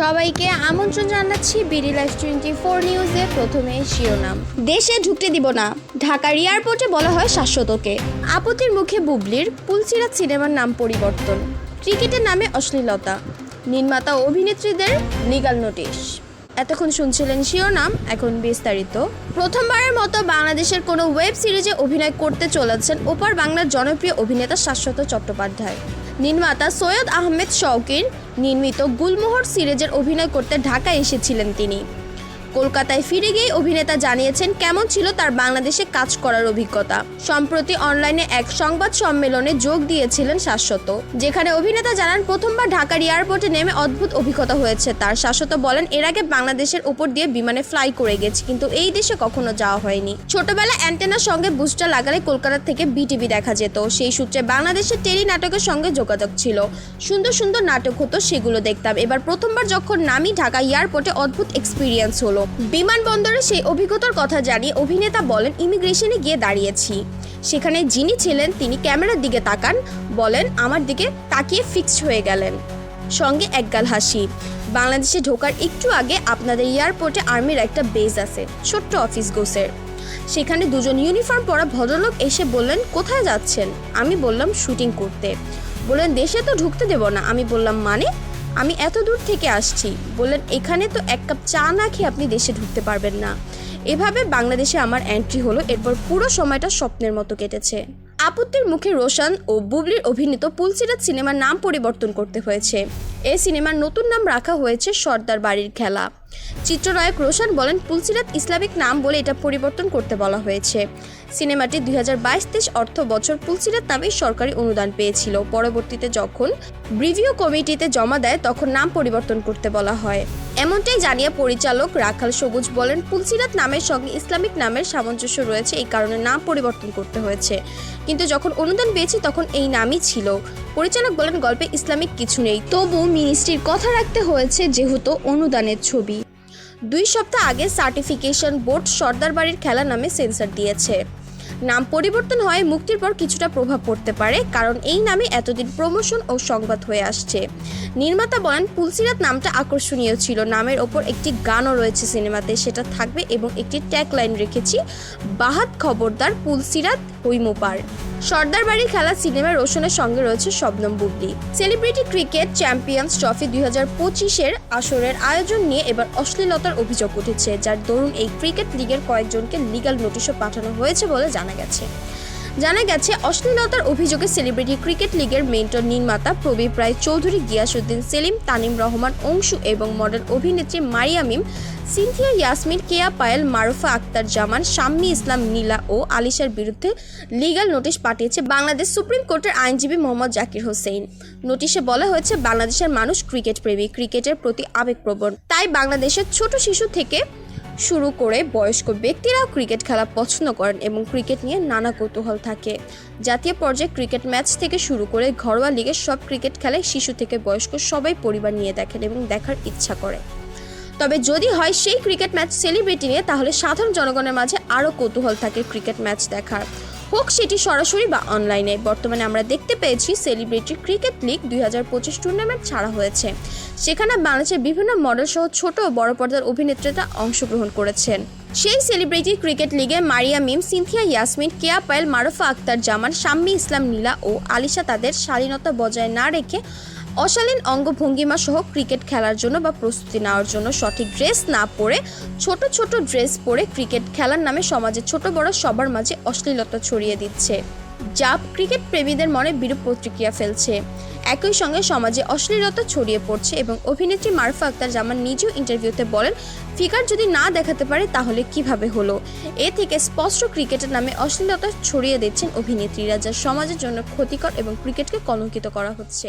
সবাইকে আমন্ত্রণ জানাচ্ছি বিডি লাইফ টোয়েন্টি ফোর নিউজে প্রথমে শিরোনাম। দেশে ঢুকতে দিব না। ঢাকার এয়ারপোর্টে বলা হয় শাশ্বতকে। আপত্তির মুখে বুবলির পুলসিরাত সিনেমার নাম পরিবর্তন। ক্রিকেটের নামে অশ্লীলতা। নির্মাতা অভিনেত্রীদের লিগাল নোটিশ এতক্ষণ শুনছিলেন শিরোনাম, এখন বিস্তারিত। প্রথমবারের মতো বাংলাদেশের কোনো ওয়েব সিরিজে অভিনয় করতে চলেছেন ওপার বাংলার জনপ্রিয় অভিনেতা শাশ্বত চট্টোপাধ্যায়। নির্মাতা সৈয়দ আহমেদ শৌকির নির্মিত গুলমোহর সিরিজের অভিনয় করতে ঢাকায় এসেছিলেন তিনি। কলকাতায় ফিরে গিয়ে অভিনেতা জানিয়েছেন কেমন ছিল তার বাংলাদেশে কাজ করার অভিজ্ঞতা। সম্প্রতি অনলাইনে এক সংবাদ সম্মেলনে যোগ দিয়েছিলেন শাশ্বত, যেখানে অভিনেতা জানান, প্রথমবার ঢাকার এয়ারপোর্টে নেমে অদ্ভুত অভিজ্ঞতা হয়েছে। তার শাশ্বত বলেন, এর আগে বাংলাদেশের উপর দিয়ে বিমানে ফ্লাই করে গেছি, কিন্তু এই দেশে কখনো যাওয়া হয়নি। ছোটবেলা অ্যান্টেনার সঙ্গে বুস্টার লাগালে কলকাতা থেকে বিটিভি দেখা যেত। সেই সূত্রে বাংলাদেশের টেলি নাটকের সঙ্গে যোগাযোগ ছিল। সুন্দর সুন্দর নাটক হতো, সেগুলো দেখতাম। এবার প্রথমবার যখন নামি, ঢাকা এয়ারপোর্টে অদ্ভুত এক্সপিরিয়েন্স হলো। বিমানবন্দরে সেই অভিজ্ঞতার কথা জানিয়ে অভিনেতা বলেন ইমিগ্রেশনে গিয়ে দাঁড়িয়েছি। সেখানে যিনি ছিলেন, তিনি ক্যামেরার দিকে তাকান, বলেন, আমার দিকে তাকিয়ে ফিক্সড হয়ে গেলেন। সঙ্গে একগাল হাসি, বাংলাদেশে ঢোকার একটু আগে আপনাদের এয়ারপোর্টে আর্মির একটা বেজ আছে, ছোট্ট অফিস গোসের সেখানে দুজন ইউনিফর্ম পরা ভদ্রলোক এসে বললেন, কোথায় যাচ্ছেন? আমি বললাম শুটিং করতে। বললেন, দেশে তো ঢুকতে দেব না। আমি বললাম মানে? আমি এত দূর থেকে আসছি। বললেন, এখানে তো এক কাপ চা না খেয়ে আপনি দেশে ঢুকতে পারবেন না। এভাবে বাংলাদেশে আমার এন্ট্রি হলো, এরপর পুরো সময়টা স্বপ্নের মতো কেটেছে। আপত্তির মুখে রোশান ও বুবলির অভিনীত পুলসিরাত সিনেমার নাম পরিবর্তন করতে হয়েছে। এই সিনেমার নতুন নাম রাখা হয়েছে সর্দার বাড়ির খেলা। চিত্রনায়ক রোশন বলেন, পুলসিরাত ইসলামিক নাম বলে এটা পরিবর্তন করতে বলা হয়েছে। সিনেমাটি দুই হাজার বাইশ তেইশ অর্থ বছর পুলসিরাত নামে সরকারি অনুদান পেয়েছিল। পরবর্তীতে যখন রিভিউ কমিটিতে জমা দেয়, তখন নাম পরিবর্তন করতে বলা হয়। এমনটাই জানিয়ে পরিচালক রাখাল সবুজ বলেন, পুলসিরাত নামের সঙ্গে ইসলামিক নামের সামঞ্জস্য রয়েছে, এই কারণে নাম পরিবর্তন করতে হয়েছে। কিন্তু যখন অনুদান পেয়েছি, তখন এই নামই ছিল। পরিচালক বলেন, গল্পে ইসলামিক কিছু নেই। তবু মিনিস্ট্রির কথা রাখতে হয়েছে যেহেতু অনুদানের ছবি। দুই সপ্তাহ আগে সার্টিফিকেশন বোর্ড সর্দার বাড়ির খেলা নামে সেন্সার দিয়েছে। নাম পরিবর্তন হয় মুক্তির পর কিছুটা প্রভাব পড়তে পারে, কারণ এই নামে এতদিন প্রমোশন ও সংবাদ হয়ে আসছে। নির্মাতা বলেন, পুলসিরাত নামটা আকর্ষণীয় ছিল। নামের ওপর একটি গানও রয়েছে সিনেমাতে, সেটা থাকবে এবং একটি ট্যাগ লাইন রেখেছি। বাহাত খবরদার পুলসিরাত হৈমোপার সর্দার বাড়ির খেলা সিনেমা রোশনের সঙ্গে রয়েছে Shabnam Bubly celebrity cricket champions trophy দুই হাজার পঁচিশের আসরের আয়োজন নিয়ে এবার অশ্লীলতার অভিযোগ উঠেছে, যার দরুন এই ক্রিকেট লিগের কয়েকজনকে লিগাল নোটিশও পাঠানো হয়েছে বলে জানা গেছে। জানা গেছে, অশ্লীলতার অভিযোগে সেলিব্রিটি ক্রিকেট লিগের মেন্টর নির্মাতা প্রবীর রায় চৌধুরী গিয়াসুদ্দিন সেলিম, তানিম রহমান, অংশু এবং মডেল অভিনেত্রী মারিয়ামিম সিনথিয়া ইয়াসমিন, কেয়া পায়েল, মারুফা আক্তার জামান, শাম্মী ইসলাম, নীলা ও আলিশার বিরুদ্ধে লিগ্যাল নোটিশ পাঠিয়েছে বাংলাদেশ সুপ্রিম কোর্টের আইনজীবী মোহাম্মদ জাকির হোসেন নোটিশে বলা হয়েছে, বাংলাদেশের মানুষ ক্রিকেট প্রেমী ক্রিকেটের প্রতি আবেগপ্রবণ। তাই বাংলাদেশের ছোট শিশু থেকে শুরু করে বয়স্ক ব্যক্তিরাও ক্রিকেট খেলা পছন্দ করেন এবং ক্রিকেট নিয়ে নানা কৌতূহল থাকে। জাতীয় পর্যায়ে ক্রিকেট ম্যাচ থেকে শুরু করে ঘরোয়া লিগের সব ক্রিকেট খেলায় শিশু থেকে বয়স্ক সবাই পরিবার নিয়ে দেখেন এবং দেখার ইচ্ছা করে। তবে যদি হয় সেই ক্রিকেট ম্যাচ সেলিব্রিটি নিয়ে, তাহলে সাধারণ জনগণের মাঝে আরও কৌতূহল থাকে ক্রিকেট ম্যাচ দেখার। হোক সেটি সরাসরি বা অনলাইনে। বর্তমানে আমরা দেখতে পেয়েছি সেলিব্রিটি ক্রিকেট লিগ দুই হাজার পঁচিশ টুর্নামেন্ট ছাড়া হয়েছে। সেখানে বাংলাদেশের বিভিন্ন মডেল সহ ছোট ও বড় পর্দার অভিনেত্রীরা অংশগ্রহণ করেছেন। সেই সেলিব্রিটি ক্রিকেট লিগে মারিয়া মিম, সিনথিয়া ইয়াসমিন, কেয়া পায়েল, মারুফা আক্তার জামান, শাম্মী ইসলাম নীলা ও আলিশা তাদের শালীনতা বজায় না রেখে অশালীন অঙ্গভঙ্গিমা সহ ক্রিকেট খেলার জন্য বা প্রস্তুতি নেওয়ার জন্য সঠিক ড্রেস না পরে ছোট ছোট ড্রেস পরে ক্রিকেট খেলার নামে সমাজে ছোট বড় সবার মাঝে অশ্লীলতা ছড়িয়ে দিচ্ছে। যা ক্রিকেট প্রেমীদের মনে বিরূপ প্রতিক্রিয়া ফেলছে। একই সঙ্গে সমাজে অশ্লীলতা ছড়িয়ে পড়ছে এবং অভিনেত্রী মারফা আক্তার জামান নিজেও ইন্টারভিউতে বলেন, ফিগার যদি না দেখাতে পারে তাহলে কীভাবে হলো? এ থেকে স্পষ্ট ক্রিকেটের নামে অশ্লীলতা ছড়িয়ে দিচ্ছেন অভিনেত্রীরা, যা সমাজের জন্য ক্ষতিকর এবং ক্রিকেটকে কলঙ্কিত করা হচ্ছে।